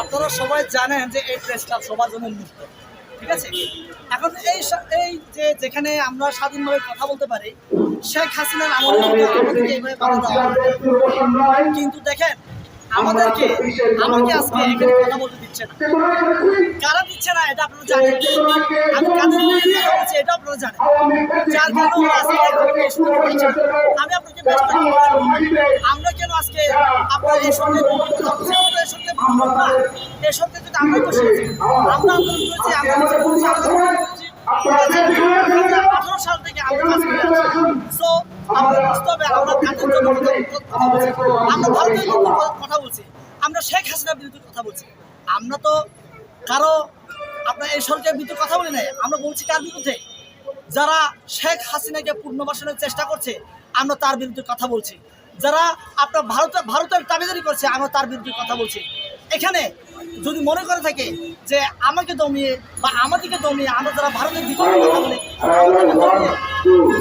আপনারা সবাই জানেন যে এই প্রেসটা সবার জন্য উন্মুক্ত ঠিক আছে এখন এই এই যে যেখানে আমরা স্বাধীনভাবে কথা বলতে পারি, শেখ হাসিনার আমলে। কিন্তু দেখেন আমাদেরকে আমাকে আজকে এখানে কথা বলতে দিচ্ছে না। কারা দিচ্ছে না এটা আপনারা জানেন। আমি কাদের কথা বলছি এটা আপনারা জানেন। যার কারণে আজকে। আমি আপনাকে করে আমরা কেন আজকে আপনার এই সঙ্গে এর সঙ্গে না। এর সঙ্গে যদি আমরা বসে আমরা আন্দোলন করেছি আমরা আঠারো সাল থেকে আমরা কাজ করে আছি। সো আমরা বুঝতে হবে আমরা কাদের জন্য আমরা কথা। বলছি, আমরা শেখ হাসিনার বিরুদ্ধে কথা বলছি। আমরা তো কারও আপনার এই সরকারের বিরুদ্ধে কথা বলি নাই, আমরা বলছি কার বিরুদ্ধে? যারা শেখ হাসিনাকে পুনর্বাসনের চেষ্টা করছে, আমরা তার বিরুদ্ধে কথা বলছি। যারা আপনার ভারতের ভারতের দাবিদারি করছে, আমরা তার বিরুদ্ধে কথা বলছি। এখানে যদি মনে করে থাকে যে আমাকে দমিয়ে বা আমাদেরকে দমিয়ে আমরা যারা ভারতের বিপক্ষে কথা বলি,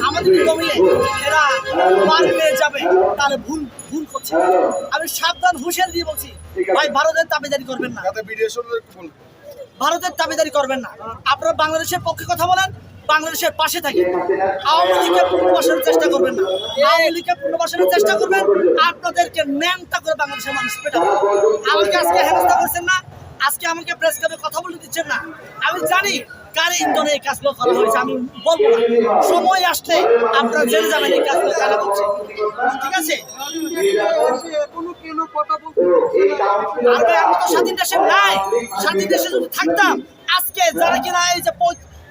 আমাদেরকে দমিয়ে এরা পার পেয়ে যাবে, তাহলে ভুল ভুল করছে আমি সাবধান হুঁশিয়ার দিয়ে বলছি ভাই ভারতের দাবিদারি করবেন না। ভারতের দাবিদারি করবেন না। আপনারা বাংলাদেশের পক্ষে কথা বলেন বাংলাদেশের পাশে থাকি আওয়ামী লীগকে পুনর্বাসনের চেষ্টা করবেন না। আওয়ামী লীগকে পুনর্বাসনের চেষ্টা করবেন আপনাদেরকে ন্যাংটা করে বাংলাদেশের মানুষ পেটাবে। আমাকে আজকে হেনস্থা করছেন না আজকে আমাকে প্রেস ক্লাবে কথা বলে দিচ্ছেন না। আমি জানি কার ইন্ধনে এই কাজগুলো করা হয়েছে আমি বলব না। সময় আসলে আপনারা জেনে যাবেন এই কাজগুলো কারা করছে। ঠিক আছে? আর আমরা তো স্বাধীন দেশে নাই। স্বাধীন দেশে যদি থাকতাম, আজকে যারা কিনা এই যে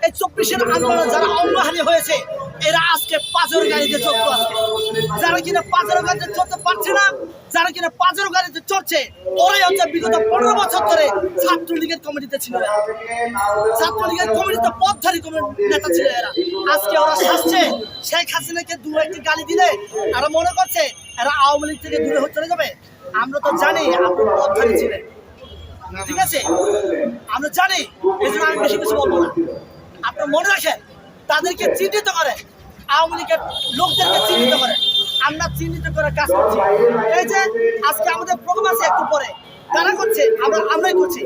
এই চব্বিশের আন্দোলনে যারা অঙ্গহানি হয়েছে, এরা আজকে পাঁচের গাড়িতে চলতো আজকে। যারা কিনা পাঁচের গাড়িতে চলতে পারছে না, যারা কিনা পাঁচের চড়ছে, ওরাই হচ্ছে বিগত পনেরো বছর ধরে ছাত্রলীগের কমিটিতে ছিল এরা। ছাত্রলীগের কমিটিতে নেতা ছিল এরা। আজকে ওরা শাসছে, শেখ হাসিনাকে দু একটি গালি দিলে মনে করছে এরা আওয়ামী লীগ থেকে দূরে চলে যাবে। আমরা তো জানি আপনি পদধারী ছিলেন। ঠিক আছে? আমরা জানি এই জন্য আমি বেশি কিছু বলব না। আপনার মনে রাখেন, তাদেরকে চিহ্নিত করে আওয়ামী লীগের লোকদেরকে চিহ্নিত করে। আমরা চিহ্নিত করে কাজ করছি। এই যে আজকে আমাদের প্রোগ্রাম আছে একটু পরে। তারা করছে? আমরা আমরাই করছি।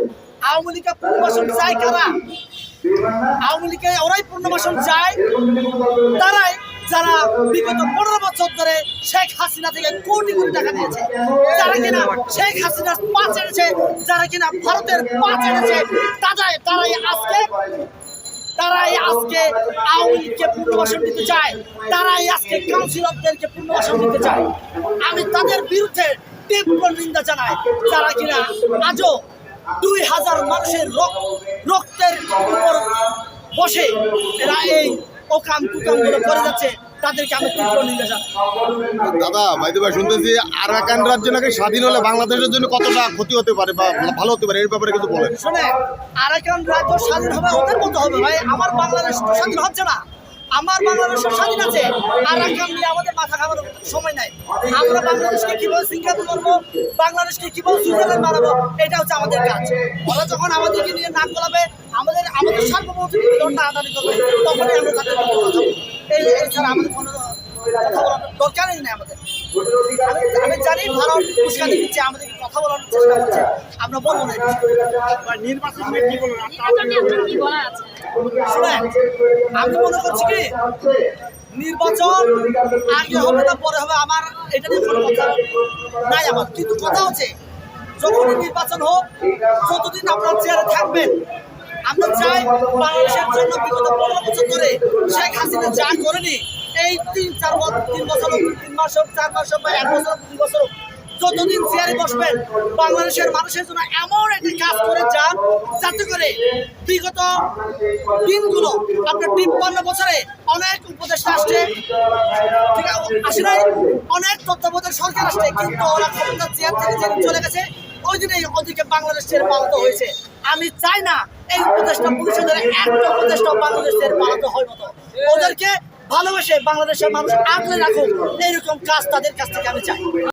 আওয়ামী লীগের পুনর্বাসন চাই কারা? আওয়ামী লীগে ওরাই পুনর্বাসন চায়। তারাই যারা বিগত পনেরো বছর ধরে শেখ হাসিনা থেকে কোটি কোটি টাকা নিয়েছে যারা কিনা শেখ হাসিনার পা ছেড়েছে, যারা কিনা ভারতের পা ছেড়েছে, তারাই তারাই আজকে তারাই আজকে আওয়ামী লীগকে দিতে চায়। তারাই আজকে কাউন্সিলরদেরকে পুনর্বাসন দিতে চায়। আমি তাদের বিরুদ্ধে তীব্র নিন্দা জানাই। তারা কিনা আজও দুই হাজার মানুষের রক- রক্তের উপর বসে এরা এই ওকাম কুকামগুলো করে যাচ্ছে। তাদেরকে আমি তীব্র নিন্দা দাদা ভাই ভাই শুনতেছি আরাকান রাজ্য নাকি স্বাধীন হলে বাংলাদেশের জন্য কতটা ক্ষতি হতে পারে বা ভালো হতে পারে? এর ব্যাপারে কিছু বলেন। শোনে আরাকান রাজ্য স্বাধীন হবে ওদের মতো হবে ভাই। আমার বাংলাদেশ তো স্বাধীন হচ্ছে না। আমার বাংলাদেশের স্বাধীন আছে। আরাকান নিয়ে আমাদের মাথা খাবার সময় নাই। আমরা বাংলাদেশকে কীভাবে সিঙ্গাপুর করব? বাংলাদেশকে কীভাবে সুইজারল্যান্ড বানাবো? এটা হচ্ছে আমাদের কাজ। ওরা যখন আমাদেরকে নিয়ে নাক গলাবে আমাদের আমাদের সার্বভৌমত্ব আদানি করবে তখনই আমরা তাদের কথা এছাড়া আমাদের কোনো কথা বলার দরকারই নেই আমাদের। আমি আমি জানি ভারত উস্কানি দিচ্ছে আমাদেরকে কথা বলার চেষ্টা করছে আমরা বলব না নির্বাচন কি শুনেন আমি মনে করছি কি নির্বাচন আগে হবে না পরে হবে আমার এটা নিয়ে কোনো কথা নাই আমার। কিন্তু কথা হচ্ছে যখনই নির্বাচন হোক যতদিন আপনার চেয়ারে থাকবেন আমরা চাই বাংলাদেশের জন্য বিগত পনেরো বছর ধরে শেখ হাসিনা যা করেনি, এই তিন, চার তিন বছর তিন মাস হোক, চার মাস হোক বা এক বছর দুই বছর হোক, যতদিন চেয়ারে বসবেন, বাংলাদেশের মানুষের জন্য এমন একটি কাজ করে যান, যাতে করে বিগত দিনগুলো আপনার তিপ্পান্ন বছরে অনেক উপদেষ্টা আসছে, ঠিক আসে অনেক তত্ত্বাবধায়ক সরকার আসছে, কিন্তু ওরা ক্ষমতা চেয়ার থেকে চলে গেছে, ওই দিনেই ওদিকে বাংলাদেশ ছেড়ে পালাতে হয়েছে। আমি চাই না এই উপদেষ্টা পরিষদের একটা উপদেষ্টা বাংলাদেশের পালাতে হয় মতো। ওদেরকে ভালোবেসে বাংলাদেশের মানুষ আগলে রাখুক। এইরকম কাজ তাদের কাছ থেকে আমি চাই।